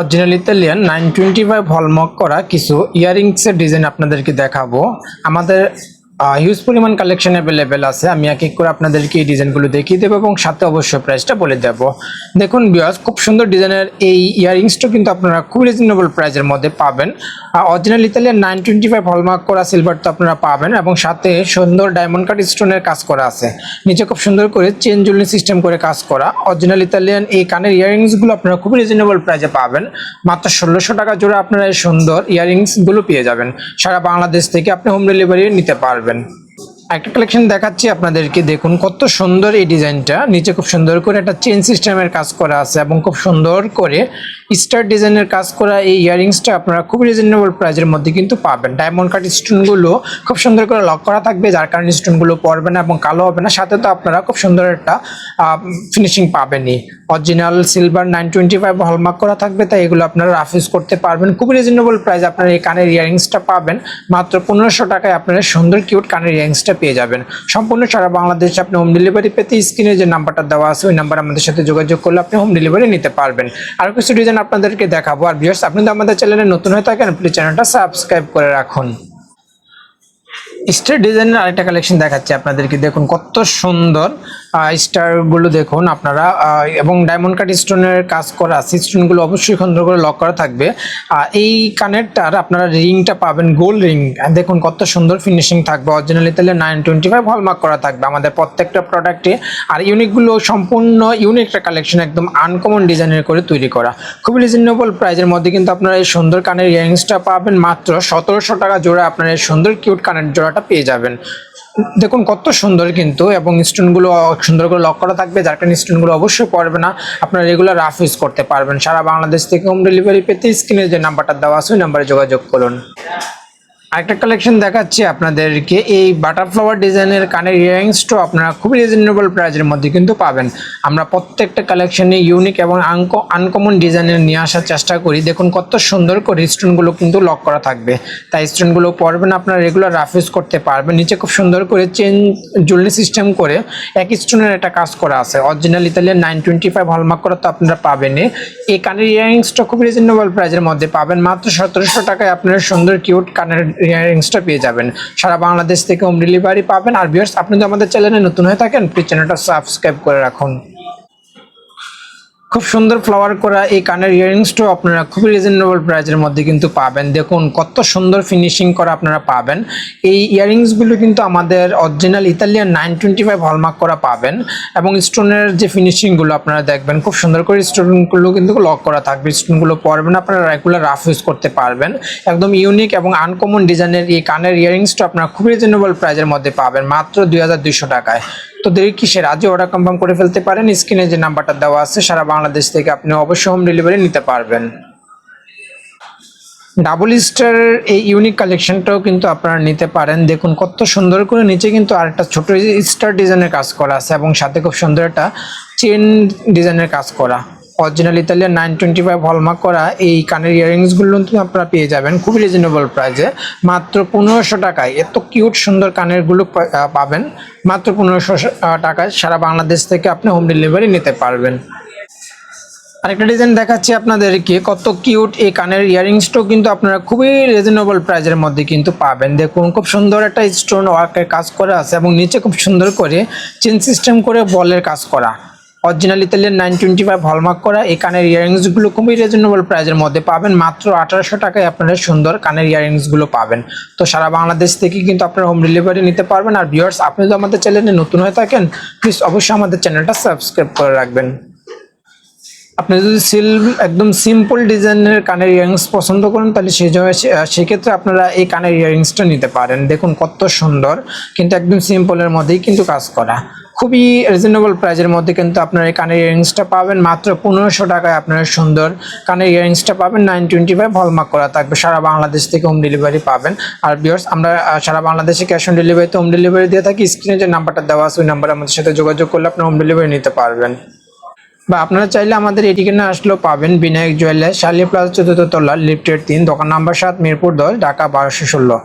Original Italian nine twenty five hallmark করা কিছু ইয়াররিংসের design আপনাদেরকে দেখাবো। আমাদের হিউজ পরিমাণ কালেকশন অ্যাভেলেবেল আছে। আমি এক এক করে আপনাদেরকে এই ডিজাইনগুলো দেখিয়ে দেবো এবং সাথে অবশ্যই প্রাইসটা বলে দেব। দেখুন বিয়াস খুব সুন্দর ডিজাইনের এই ইয়ারিংসটা কিন্তু আপনারা খুব রিজনেবল প্রাইসের মধ্যে পাবেন। Original Italian nine twenty five hallmark করা সিলভার তো আপনারা পাবেন এবং সাথে সুন্দর ডায়মন্ড কাট স্টোনের কাজ করা আছে। নিচে খুব সুন্দর করে চেন জুলিং সিস্টেম করে কাজ করা। অরিজিনাল ইতালিয়ান এই কানের ইয়ারিংসগুলো আপনারা খুব রিজনেবল প্রাইসে পাবেন। মাত্র ষোলোশো টাকা জোড়া আপনারা এই সুন্দর ইয়ারিংসগুলো পেয়ে যাবেন। সারা বাংলাদেশ থেকে আপনি হোম ডেলিভারি নিতে পারবেন। একটা কালেকশন দেখাচ্ছি আপনাদেরকে। দেখুন, কত সুন্দর এই ডিজাইনটা নিচে খুব সুন্দর করে একটা চেন সিস্টেমের কাজ করা আছে এবং খুব সুন্দর করে স্টার ডিজাইনের কাজ করা এই ইয়ারিংসটা আপনারা খুব রিজনেবল প্রাইজের মধ্যে কিন্তু পাবেন। ডায়মন্ড কাট স্টোনগুলো খুব সুন্দর করে লক করা থাকবে, যার কারণে স্টোনগুলো পড়বে না এবং কালো হবে না। সাথে তো আপনারা খুব সুন্দর একটা finishing পাবেনই। Original silver nine twenty five hallmark করা থাকবে, তাই এগুলো আপনারা রাফ ইউজ করতে পারবেন। খুব রিজনেবল প্রাইস আপনারা এই কানের ইয়ারিংসটা পাবেন। মাত্র পনেরোশো টাকায় আপনারা সুন্দর কিউট কানের ইয়ারিংসটা পেয়ে যাবেন। সম্পূর্ণ সারা বাংলাদেশে আপনি হোম ডেলিভারি পেতে স্ক্রিনে যে নাম্বারটা দেওয়া আছে, ওই নাম্বার আমাদের সাথে যোগাযোগ করলে আপনি হোম ডেলিভারি নিতে পারবেন। আর কিছু ডিজাইন আপনাদেরকে দেখাবো। আর ভিউয়ার্স আপনি তো আমাদের চ্যানেলে নতুন হয়ে থাকেন প্লিজ চ্যানেলটা সাবস্ক্রাইব করে রাখুন। স্ট্রেট ডিজাইনের আরেকটা কালেকশন দেখাচ্ছি আপনাদেরকে। দেখুন কত সুন্দর। স্টারগুলো দেখুন আপনারা এবং ডায়মন্ড কাট স্টোনের কাজ করা আছে স্টোনগুলো অবশ্যই সুন্দর করে লক করা থাকবে। এই কানেরটার আপনারা রিংটা পাবেন গোল্ড রিং দেখুন কত সুন্দর ফিনিশিং থাকবে। অরিজিনাল তাহলে নাইন টোয়েন্টি ফাইভ হলমার্ক করা থাকবে আমাদের প্রত্যেকটা প্রোডাক্টে আর ইউনিকগুলো সম্পূর্ণ ইউনিকটা কালেকশন একদম আনকমন ডিজাইনের করে তৈরি করা। খুবই রিজনেবল প্রাইজের মধ্যে কিন্তু আপনারা এই সুন্দর কানের ইয়ারিংসটা পাবেন মাত্র সতেরোশো টাকা জোড়া আপনারা এই সুন্দর কিউট কানের জোড়াটা পেয়ে যাবেন। দেখুন, কত সুন্দর কিন্তু, এবং স্টোনগুলো সুন্দর করে লক করা থাকবে, যার কারণে স্টোনগুলো অবশ্যই পড়বে না। আপনারা রেগুলার রাফ ইউজ করতে পারবেন। সারা বাংলাদেশ থেকে হোম ডেলিভারি পেতে স্ক্রিনে যে নাম্বারটা দেওয়া আছে, ওই নাম্বারে যোগাযোগ করুন। আরেকটা কালেকশন দেখাচ্ছি আপনাদেরকে। এই বাটারফ্লাওয়ার ডিজাইনের কানের ইয়ারিংসটাও আপনারা খুবই রিজনেবল প্রাইজের মধ্যে কিন্তু পাবেন। আমরা প্রত্যেকটা কালেকশনে ইউনিক এবং আনকমন ডিজাইনের নিয়ে আসার চেষ্টা করি। দেখুন কত সুন্দর করে স্টোনগুলো কিন্তু লক করা থাকবে। তাই স্টোনগুলো পরবেন, আপনারা রেগুলার রাফ ইউজ করতে পারবেন। নিচে খুব সুন্দর করে চেন জুলনি সিস্টেম করে এক স্টোনের একটা কাজ করা আছে। Original Italian nine twenty five hallmark করা তো আপনারা পাবেনই। এই কানের ইয়ারিংসটা খুব রিজনেবল প্রাইজের মধ্যে পাবেন। মাত্র সতেরোশো টাকায় আপনারা সুন্দর কিউট কানের ইয়ারিংসটা পেয়ে যাবেন। সারা বাংলাদেশ থেকে হোম ডেলিভারি পাবেন। আর ভিউয়ার্স আপনি যদি আমাদের চ্যানেলে নতুন হয়ে থাকেন প্লিজ চ্যানেলটা সাবস্ক্রাইব করে রাখুন। খুব সুন্দর ফ্লাওয়ার করা এই কানের ইয়ারিংসটাও আপনারা খুবই রিজনেবল প্রাইজের মধ্যে কিন্তু পাবেন। দেখুন, কত সুন্দর ফিনিশিং করা আপনারা পাবেন। এই ইয়ারিংসগুলো কিন্তু আমাদের original Italian nine twenty five hallmark করা পাবেন এবং স্টোনের যে ফিনিশিংগুলো আপনারা দেখবেন, খুব সুন্দর করে স্টোনগুলো কিন্তু লক করা থাকবে। স্টোনগুলো পরবেন, আপনারা রেগুলার রাফ ইউজ করতে পারবেন। একদম ইউনিক এবং আনকমন ডিজাইনের এই কানের ইয়ারিংসটা আপনারা খুব রিজনেবল প্রাইজের মধ্যে পাবেন, মাত্র দুই হাজার দুইশো টাকায়। তো দেরি কিসের? আজই অর্ডার কনফার্ম করে ফেলতে পারেন। স্ক্রিনে যে নাম্বারটা দেওয়া আছে, সারা বাংলাদেশ থেকে আপনি অবশ্যই হোম ডেলিভারি নিতে পারবেন। ডাবল স্টার এই ইউনিক কালেকশনটাও কিন্তু আপনারা নিতে পারেন। দেখুন, কত সুন্দর করে নিচে কিন্তু আরেকটা ছোটো স্টার ডিজাইনের কাজ করা আছে এবং সাথে খুব সুন্দর একটা চেন ডিজাইনের কাজ করা। Original Italian nine twenty five hallmark করা এই কানের ইয়ারিংসগুলো কিন্তু আপনারা পেয়ে যাবেন খুবই রিজনেবল প্রাইসে মাত্র পনেরোশো টাকায়। এত কিউট সুন্দর কানেরগুলো পাবেন। মাত্র পনেরোশো টাকায় সারা বাংলাদেশ থেকে আপনি হোম ডেলিভারি নিতে পারবেন। আরেকটা ডিজাইন দেখাচ্ছি আপনাদেরকে। কত কিউট এই কানের ইয়ারিংসটাও কিন্তু আপনারা খুবই রিজনেবল প্রাইজের মধ্যে কিন্তু পাবেন। দেখুন, খুব সুন্দর একটা স্টোন ওয়ার্কের কাজ করা আছে এবং নিচে খুব সুন্দর করে চেন সিস্টেম করে বলের কাজ করা। Original Italian nine twenty five hallmark করা, এই কানের ইয়ারিংসগুলো খুবই রিজনেবল প্রাইজের মধ্যে পাবেন। মাত্র আঠারোশো টাকায় আপনারা সুন্দর কানের ইয়ারিংসগুলো পাবেন। তো সারা বাংলাদেশ থেকে কিন্তু আপনারা হোম ডেলিভারি নিতে পারবেন। আর ভিউয়ার্স আপনি যদি আমাদের চ্যানেলে নতুন হয়ে থাকেন প্লিজ অবশ্যই আমাদের চ্যানেলটা সাবস্ক্রাইব করে রাখবেন। আপনি যদি সিল একদম সিম্পল ডিজাইনের কানের ইয়ারিংস পছন্দ করেন, তাহলে সেই সেক্ষেত্রে আপনারা এই কানের ইয়ারিংসটা নিতে পারেন। দেখুন কত সুন্দর, কিন্তু একদম সিম্পলের মধ্যেই কিন্তু কাজ করা। খুবই রিজনেবল প্রাইজের মধ্যে কিন্তু আপনার এই কানের ইয়ারিংসটা পাবেন। মাত্র পনেরোশো টাকায় আপনারা সুন্দর কানের ইয়ারিংসটা পাবেন। নাইন টোয়েন্টি ফাইভ হলমার্ক করা থাকবে। সারা বাংলাদেশ থেকে হোম ডেলিভারি পাবেন। আর বিয়ার্স আমরা সারা বাংলাদেশে ক্যাশ অন ডেলিভারিতে হোম ডেলিভারি দিয়ে থাকি। স্ক্রিনে যে নাম্বারটা দেওয়া আছে, ওই নাম্বার আমাদের সাথে যোগাযোগ করলে আপনার হোম ডেলিভারি নিতে পারবেন। বা আপনারা চাইলে আমাদের এই ঠিকানা আসলেও পাবেন। বিনায়ক জুয়েলার্স শালি প্লাস চতুর্থ তলা লিফটের তিন, দোকান নাম্বার সাত, মিরপুর দশ ঢাকা বারোশো ষোলো।